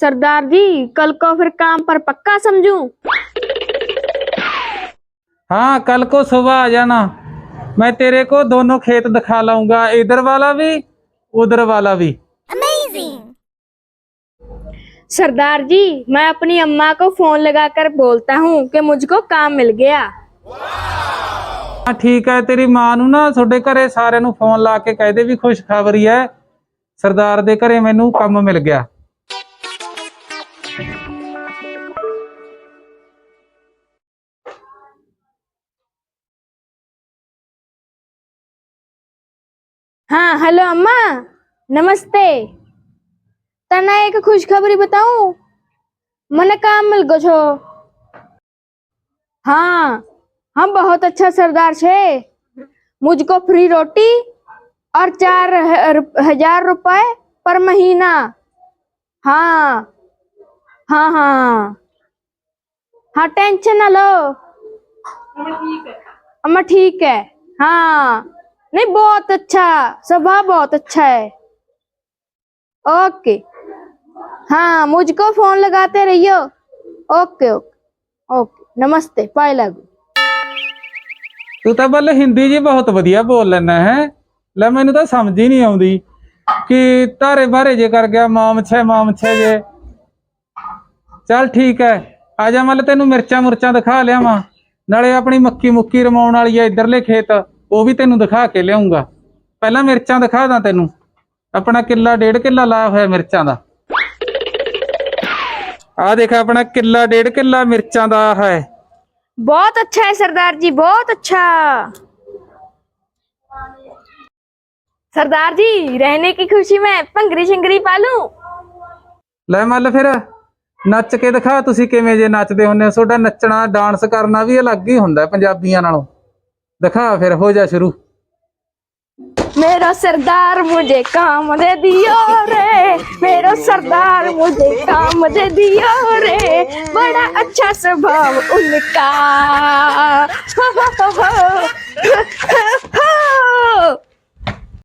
सरदार जी कल को फिर काम पर पक्का समझूं हाँ कल को सुबह आ जाना मैं तेरे को दोनों खेत दिखा लाऊंगा इधर वाला भी उधर वाला भी सरदार जी मैं अपनी अम्मा को फोन लगाकर बोलता हूँ कि मुझको काम मिल गया ਹਾਂ ਠੀਕ ਹੈ ਤੇਰੀ ਮਾਂ ਨੂੰ ਨਾ ਤੁਹਾਡੇ ਘਰੇ ਸਾਰਿਆਂ ਨੂੰ ਫੋਨ ਲਾ ਕੇ ਕਹਿ ਦੇ ਵੀ ਖੁਸ਼ਖਬਰੀ ਹੈ ਸਰਦਾਰ ਦੇ ਘਰੇ ਮੈਨੂੰ ਕੰਮ ਮਿਲ ਗਿਆ हाँ हेलो अम्मा नमस्ते तना एक खुशखबरी बताऊं मने काम मिल गो छो हाँ हम बहुत अच्छा सरदार छे मुझको फ्री रोटी और चार हज़ार रुपए पर महीना। हाँ। हाँ हाँ। हाँ टेंशन ना लो। अम्मा ठीक है। हाँ। नहीं बहुत अच्छा। स्वभाव बहुत अच्छा है। ओके। हाँ मुझको फ़ोन लगाते रहियो। Okay okay. ओके। नमस्ते। पाए लागू तू तो बोले हिंदी जी बहुत बढ़िया बोल लेना है। ਲੈ ਮੈਨੂੰ ਤਾਂ ਸਮਝ ਹੀ ਨਹੀਂ ਆਉਂਦੀ ਕਿ ਤਾਰੇ ਬਾਰੇ ਜੇ ਕਰ ਗਿਆ, ਮਾਮ ਛੇ ਮਾਮ ਛੇ ਜੇ। ਚੱਲ ਠੀਕ ਹੈ ਆ ਜਾ ਮਲ, ਤੈਨੂੰ ਮਿਰਚਾਂ ਮੁਰਚਾਂ ਦਿਖਾ ਲਿਆਵਾਂ। ਨਾਲੇ ਆਪਣੀ ਮੱਕੀ ਮੁੱਕੀ ਰਮਾਉਣ ਵਾਲੀ ਹੈ ਇਧਰਲੇ ਖੇਤ, ਉਹ ਵੀ ਤੈਨੂੰ ਦਿਖਾ ਕੇ ਲਿਆਉਂਗਾ। ਪਹਿਲਾਂ ਮਿਰਚਾਂ ਦਿਖਾ ਦਾਂ ਤੈਨੂੰ। ਆਪਣਾ ਕਿੱਲਾ, ਡੇਢ ਕਿੱਲਾ ਲਾਇਆ ਹੋਇਆ ਮਿਰਚਾਂ ਦਾ। ਆ ਦੇਖ, ਆਪਣਾ ਕਿੱਲਾ, ਡੇਢ ਕਿੱਲਾ ਮਿਰਚਾਂ ਦਾ ਹੈ। ਬਹੁਤ ਅੱਛਾ ਹੈ ਸਰਦਾਰ ਜੀ, ਬਹੁਤ ਅੱਛਾ। सरदार जी रहने की खुशी में भंगरी शिंगरी पालू ਲੈ ਮੱਲ ਫਿਰ ਨੱਚ ਕੇ ਦਿਖਾ ਤੁਸੀਂ ਕਿਵੇਂ ਜੇ ਨੱਚਦੇ ਹੁੰਦੇ ਹੋ ਤੁਹਾਡਾ ਨੱਚਣਾ ਡਾਂਸ ਕਰਨਾ ਵੀ ਅਲੱਗ ਹੀ ਹੁੰਦਾ ਹੈ ਪੰਜਾਬੀਆਂ ਨਾਲੋਂ ਦਿਖਾ ਫਿਰ ਹੋ ਜਾ ਸ਼ੁਰੂ मेरा सरदार मुझे काम दे दियो रे मेरा सरदार मुझे काम दे दियो रे बड़ा अच्छा स्वभाव उनका